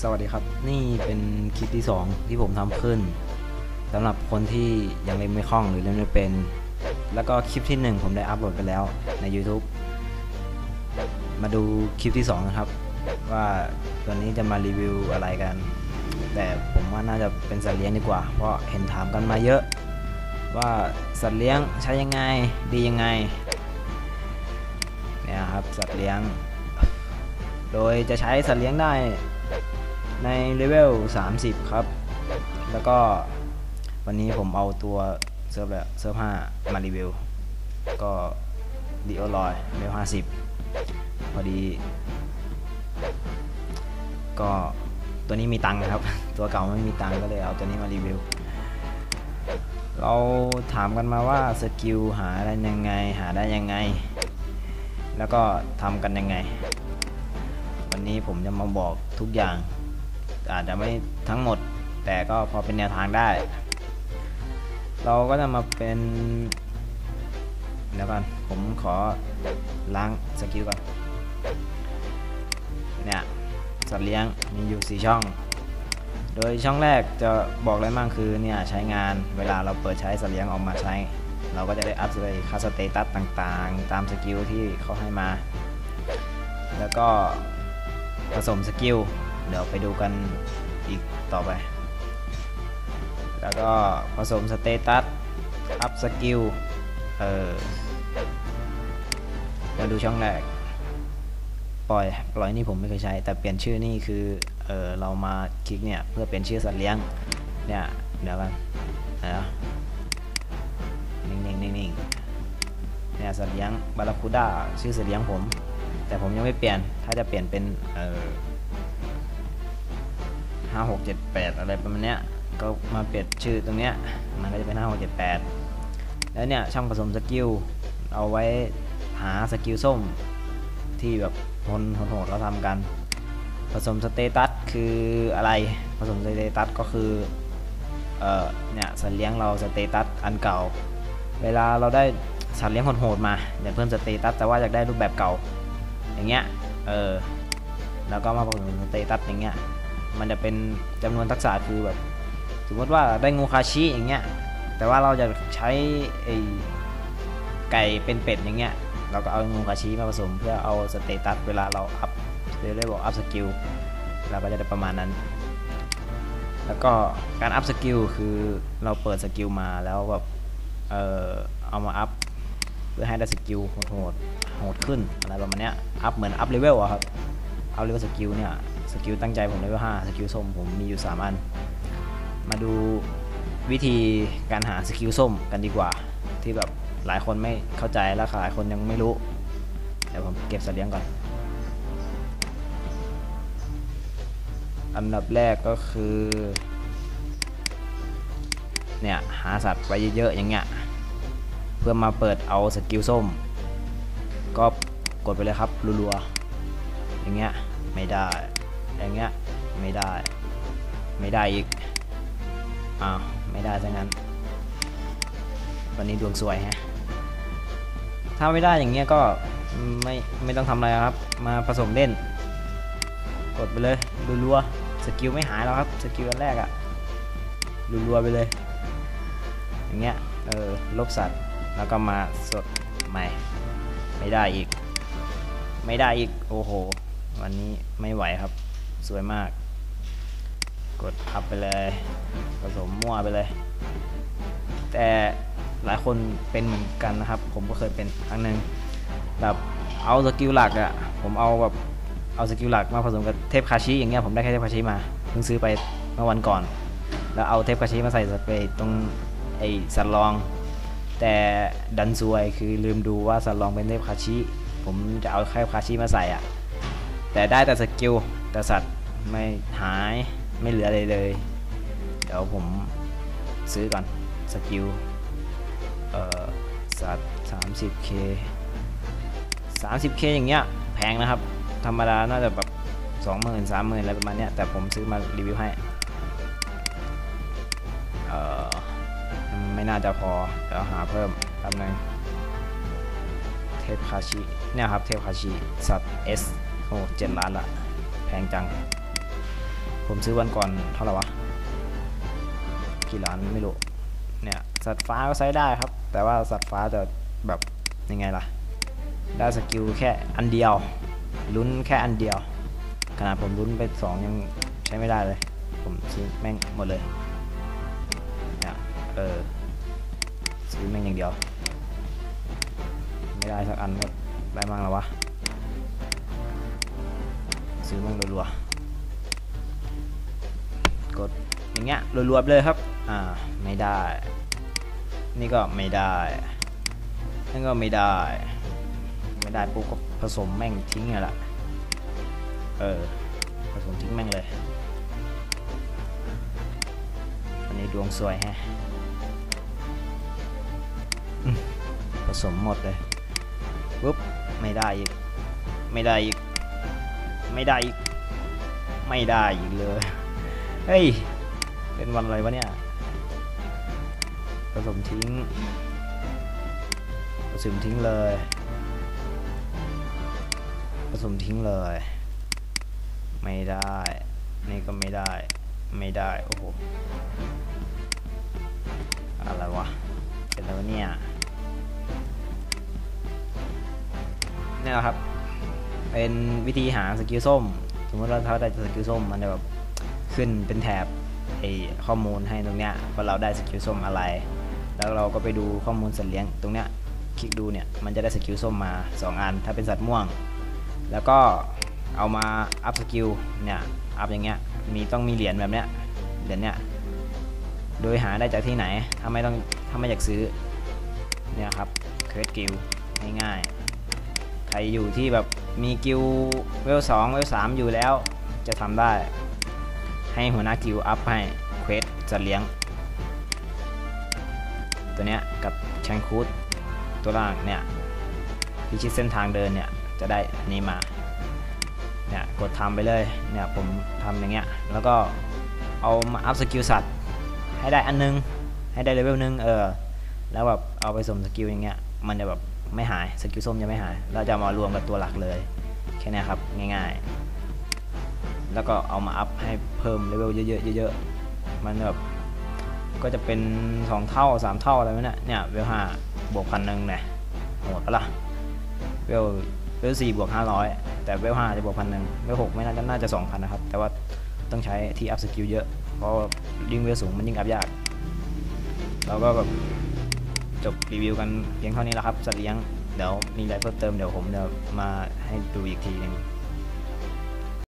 สวัสดีครับ นี่เป็นคลิปที่ 2 ที่ผมทำขึ้นสำหรับคนที่ยังเล่นไม่คล่องหรือเล่นไม่เป็น แล้วก็คลิปที่ 1 ผมได้อัพโหลดไปแล้วใน YouTube มาดูคลิปที่ 2 นะครับ ว่าวันนี้จะมารีวิวอะไรกัน แต่ผมว่าน่าจะเป็นสัตว์เลี้ยงดีกว่า เพราะเห็นถามกันมาเยอะ ว่าสัตว์เลี้ยงใช้ยังไงดียังไงเนี่ยครับสัตว์เลี้ยง โดยจะใช้สัตว์เลี้ยงได้ ในเลเวล 30 ครับ แล้วก็วันนี้ผมเอาตัวเซิร์ฟแบบเซิร์ฟ5มารีวิว ก็ดีโอลอยเลเวล 50 พอดี ก็ตัวนี้มีตังค์นะครับ ตัวเก่าไม่มีตังค์ก็เลยเอาตัวนี้มารีวิว เราถามกันมาว่าสกิลหาได้ยังไง หาได้ยังไง แล้วก็ทำกันยังไง วันนี้ผมจะมาบอกทุกอย่าง อาจจะไม่ทั้งหมด แต่ก็พอเป็นแนวทางได้ เราก็จะมาเป็นเดี๋ยวก่อนผมขอล้างสกิลก่อนเนี่ยสัตว์เลี้ยงมีอยู่ 4 ช่อง โดยช่องแรกจะบอกอะไรบ้างคือเนี่ยใช้งานเวลาเราเปิดใช้สัตว์เลี้ยงออกมาใช้ เราก็จะได้อัพเลยค่าสเตตัสต่างๆ ตามสกิลที่เขาให้มา แล้วก็ผสมสกิล เดี๋ยวไปดูกันอีกต่อไป แล้วก็ผสมสเตตัส อัพสกิล เออมาดูช่องแรก ปล่อย ปล่อยนี่ผมไม่เคยใช้ แต่เปลี่ยนชื่อนี่คือ เออเรามาคลิกเนี่ย เพื่อเปลี่ยนชื่อสัตว์เลี้ยง เนี่ย เดี๋ยวกันนะนิ่งๆนิ่งๆเนี่ยสัตว์เลี้ยงบาราคูด้าชื่อสัตว์เลี้ยงผม แต่ผมยังไม่เปลี่ยน ถ้าจะเปลี่ยนเป็น เออ ห้าหกเจ็ดแปดอะไรประมาณเนี้ยก็มาเปลี่ยนชื่อตรงเนี้ยมันก็จะเป็นห้าหกเจ็ดแปดแล้วเนี่ยช่องผสมสกิลเอาไว้หาสกิลส้มที่แบบคนโหดๆเขาทำกัน ผสมสเตตัสคืออะไรผสมสเตตัสก็คือเออเนี่ยสัตว์เลี้ยงเราสเตตัสอันเก่า เวลาเราได้สัตว์เลี้ยงโหดๆมาอยากเพิ่มสเตตัสแต่ว่าอยากได้รูปแบบเก่าอย่างเงี้ยเออแล้วก็มาผสมสเตตัสอย่างเงี้ย มันจะเป็นจำนวนทักษะคือแบบสมมติว่าได้งูคาชิอย่างเงี้ยแต่ว่าเราจะใช้ไอไก่เป็นเป็ดอย่างเงี้ยเราก็เอางูคาชิมาผสมเพื่อเอาสเตตัสเวลาเราอัพเรียกบอกอัพสกิลเราก็จะได้ประมาณนั้น แล้วก็การอัพสกิลคือเราเปิดสกิลมาแล้วแบบเออเอามาอัพเพื่อให้ได้สกิลโหดโหดขึ้นอะไรประมาณเนี้ยอัพเหมือนอัพเลเวลอะครับ อัพเลเวลสกิลเนี่ย สกิลตั้งใจผมเลเวล5สกิลส้มผมมีอยู่ 3 อัน มาดูวิธีการหาสกิลส้มกันดีกว่า ที่แบบหลายคนไม่เข้าใจและหลายคนยังไม่รู้ เดี๋ยวผมเก็บสัตว์เลี้ยงก่อน อันดับแรกก็คือ เนี่ย หาสัตว์ไว้เยอะๆอย่างเงี้ยเพื่อมาเปิดเอาสกิลส้ม ก็กดไปเลยครับรัวๆอย่างเงี้ยไม่ได้ อย่างเงี้ยไม่ได้ ไม่ได้อีกอ้าวไม่ได้ซะงั้น วันนี้ดวงสวยฮะถ้าไม่ได้อย่างเงี้ยก็ไม่ไม่ต้องทำอะไรครับ มาผสมเล่น กดไปเลยรัวๆสกิลไม่หายแล้วครับสกิลอันแรกอะรัวๆไปเลย อย่างเงี้ยเออลบสัตว์แล้วก็มาสดใหม่ ไม่ได้อีก ไม่ได้อีกโอ้โห วันนี้ไม่ไหวครับ สวยมาก กดอัพไปเลยผสมมั่วไปเลย แต่หลายคนเป็นเหมือนกันนะครับ ผมก็เคยเป็นครั้งหนึ่งแบบเอาสกิลหลักอะผมเอาแบบเอาสกิลหลักมาผสมกับเทพคาชิอย่างเงี้ยผมได้แค่เทพคาชิมาเพิ่งซื้อไปเมื่อวันก่อน แล้วเอาเทพคาชิมาใส่สเปรย์ตรงไอ้สัตว์รอง แต่ดันซวยคือลืมดูว่าสัตว์รองเป็นเทพคาชิ ผมจะเอาแค่คาชิมาใส่อะแต่ได้แต่สกิล แต่สัตว์ไม่หายไม่เหลืออะไรเลย เดี๋ยวผมซื้อก่อน สกิล เอ่อ สัตว์ 30k 30k อย่างเงี้ยแพงนะครับ ธรรมดาน่าจะแบบ20,000 30,000อะไรประมาณเนี้ยแต่ผมซื้อมารีวิวให้ เอ่อ ไม่น่าจะพอ เดี๋ยวหาเพิ่มแป๊บนึงเทพคาชิ เนี่ยครับ เทพคาชิ สัตว์ S โอ้เจ็ดล้านละ พงจัง ผมซื้อวันก่อนเท่าไหร่วะ กี่ล้านไม่รู้ เนี่ย สัตว์ฟ้าก็ใช้ได้ครับ แต่ว่าสัตว์ฟ้าจะแบบยังไงล่ะ ได้สกิลแค่อันเดียว ลุ้นแค่อันเดียว ขนาดผมลุ้นไปสองยังใช้ไม่ได้เลย ผมซื้อแม่งหมดเลยเนี่ยเออ ซื้อแม่งอย่างเดียว ไม่ได้สักอันก็ได้มั่งแล้ววะ ซื้อแม่งรัวๆกดอย่างเงี้ยรัวๆเลยครับ อ่าไม่ได้ นี่ก็ไม่ได้นั่นก็ไม่ได้ ไม่ได้ปุ๊บก็ผสมแม่งทิ้งไงละเออผสมทิ้งแม่งเลย อันนี้ดวงสวยแฮะผสมหมดเลยปุ๊บไม่ได้อีก ไม่ได้อีก ไม่ได้ไม่ได้อีกเลย เฮ้ย เป็นวันอะไรวะเนี่ย ผสมทิ้ง ผสมทิ้งเลย ผสมทิ้งเลย ไม่ได้ นี่ก็ไม่ได้ ไม่ได้ โอ้โห อะไรวะ เป็นอะไรวเนี่ยนี่แหละครับ เป็นวิธีหาสกิลส้ม สมมติว่าถ้าได้สกิลส้มมันจะแบบขึ้นเป็นแถบไอข้อมูลให้ตรงเนี้ยว่าเราได้สกิลส้มอะไร แล้วเราก็ไปดูข้อมูลสัตว์เลี้ยงตรงเนี้ยคลิกดูเนี่ยมันจะได้สกิลส้มมา 2 อัน ถ้าเป็นสัตว์ม่วง แล้วก็เอามาอัพสกิลเนี่ยอัพอย่างเงี้ยมีต้องมีเหรียญแบบเนี้ยเหรียญเนี้ยโดยหาได้จากที่ไหนถ้าไม่ต้องถ้าไม่อยากซื้อเนี่ยครับเควสกิลง่ายๆใครอยู่ที่แบบ มีกิลเวลสองเวลสามอยู่แล้ว จะทำได้ ให้หัวหน้ากิลอัพให้เควสจะเลี้ยง ตัวเนี้ยกับแชงคูดตัวล่างเนี่ยพิชิตเส้นทางเดินเนี่ยจะได้นนี้มาเนี่ยกดทำไปเลยเนี่ยผมทำอย่างเงี้ยแล้วก็เอามาอัพสกิลสัตว์ให้ได้อันนึง ให้ได้เลเวลนึงเออแล้วแบบเอาไปสมสกิลอย่างเงี้ยมันจะแบบ ไม่หายสกิลส้มจะไม่หายเราจะมารวมกับตัวหลักเลย แค่เนี้ครับง่ายๆ แล้วก็เอามาอัพให้เพิ่มเลเวลเยอะๆเยอะๆมันแบบก็จะเป็น 2 เท่า 3 เท่าอะไรไหมเนี่ยเนี่ยเวลห้าบวกพันหนึ่งเนี่ยโหดปะล่ะเวลเวลสี่บวกห้าร้อยแต่เวลห้าจะบวกพันหนึ่งเวลหกไม่น่าจะน่าจะสองพันนะครับ แต่ว่าต้องใช้ที่อัพสกิลเยอะ เพราะยิ่งเวลสูงมันยิ่งอัพยาก เราก็แบบ จบรีวิวกันเพียงเท่านี้แล้วครับสัตว์เลี้ยงเดี๋ยวมีอะไรเพิ่มเติมเดี๋ยวผมจะมาให้ดูอีกทีหนึง